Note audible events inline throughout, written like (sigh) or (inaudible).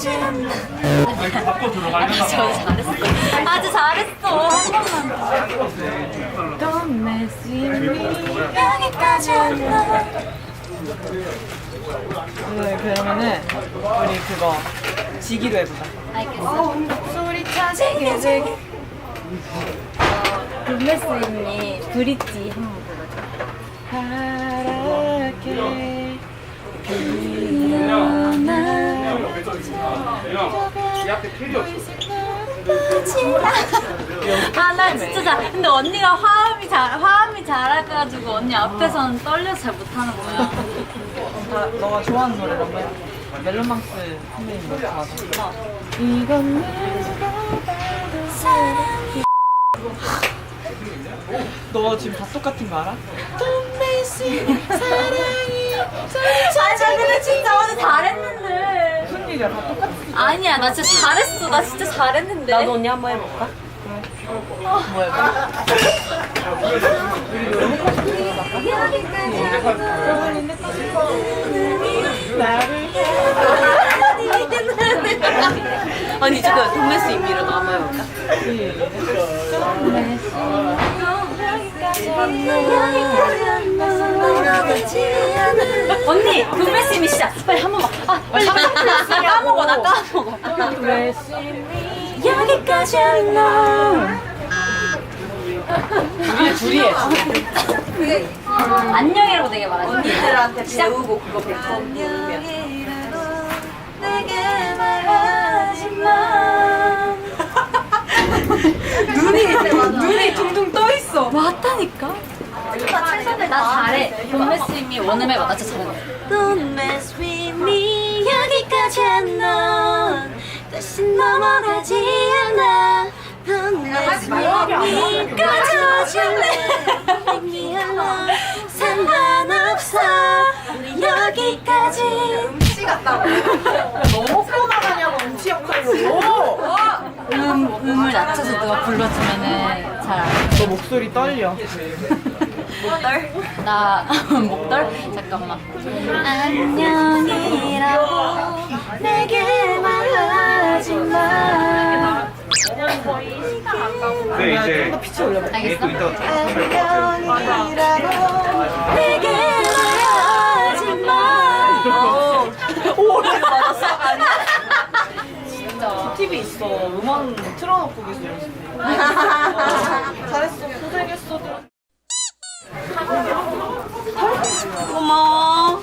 윗미 바꿔 들어가려나 저 잘했어 아주 잘했어 한 번만 Don't mess with me. 여기까지 왔나 네, 그러면은 우리 그거 지기로 해보자. 알겠어 소리 차지게 지기. 돈메스 윗미 브릿지 한 번 불러줘. 파랗게 피어나 이 앞에 필요 없어 아나 진짜 잘 근데 언니가 화음이 잘 화음이 잘해가지고 언니 앞에서는 떨려서 잘 못하는 거야. 다 너가 좋아하는 한번 해볼게. 멜로망스 선배님 노래 좋아하죠? 이건 누가 봐도 사랑이 너 지금 다 똑같은 거 알아? Me, 사랑이 아니 나 근데 진짜 오늘 잘했는데 무슨 일이야 다 똑같은 아니야 나 진짜 잘했어 나 진짜 잘했는데 나도 언니 한번 해볼까? 뭐 해봐? 아니 지금 돈메스 임미로 한번 해볼까? 언니 돈메스 미 시작 빨리 한 번만. 아 빨리 (laughs) 나 까먹어 나 까먹어. 여기까지 왔나? 우리 둘이 해 안녕이라고 되게 말하지. 언니들한테 배우고 그거 보면 내게 말하지 마 눈이 눈이 둥둥 떠 있어. 맞다니까 나 잘해 돈메스 미 원음에 맞아 진짜 잘해 Don't mess with me 여기까지 넌 다시 넘어가지 않아. Don't mess with me 꺼져줄래? 미안해. 상관없어. 우리 여기까지. 음, 음을 낮춰서 누가 불러주면은 잘 알아 너 목소리 떨려 (laughs) 목덜? 나 (laughs) 목덜? 잠깐만. 안녕이라고 내게 말하지마. 네 이제 피치 올려봐 알겠어? 또 이따가 내게 말하지 마. 오래 맞았어? 아니 진짜. TV 있어. 음원 틀어놓고 계속 연습해 (laughs) 잘했어 고생했어 고마워.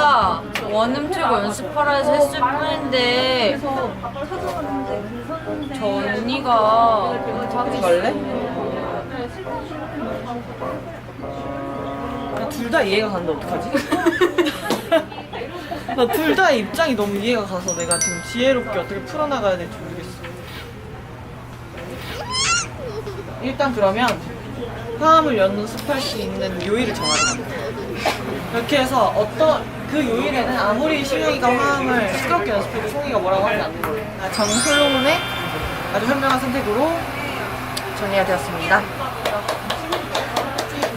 원음 틀고 연습하라 해서 했을 뿐인데 저 언니가 갈래? 둘 다 이해가 가는데 어떡하지? (laughs) 나 둘다 입장이 너무 이해가 가서 내가 지금 지혜롭게 어떻게 풀어나가야 될지 모르겠어. 일단 그러면 화음을 연습할 수 있는 요일을 정하자. 이렇게 해서 어떤 그 요일에는 아무리 신영이가 화음을 시끄럽게 연습해도 송이가 뭐라고 하지 않는 거예요. 아, 정솔로몬의 아주 현명한 선택으로 정리가 되었습니다.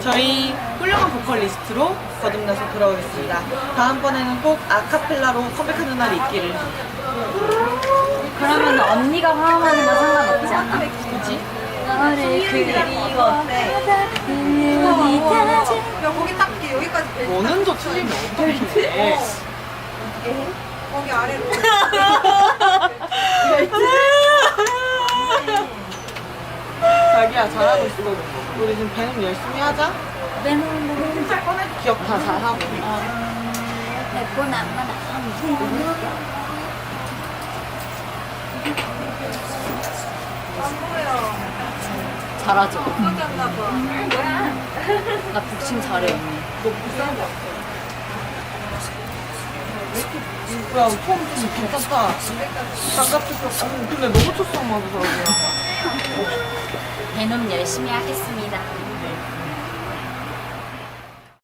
저희 훌륭한 보컬리스트로 거듭나서 돌아오겠습니다. 다음번에는 꼭 아카펠라로 컴백하는 날이 있기를. 그러면 언니가 화음하는 건 상관없지 않아? 그치? 너를 그리웠대 야 거기 딱 이렇게 여기까지 너는 저 틀리면 어떡해. 거기 아래로 (laughs) 자기야, 잘하고 있어. 우리 지금 배움 열심히 하자. 기억 다 잘하고. 잘하죠 여 봐나 복싱 잘해 언니. 야, 폼좀 괜찮다. 바깥에서, 음, 근데 너무 초점 맞아서. 배놈 열심히 하겠습니다.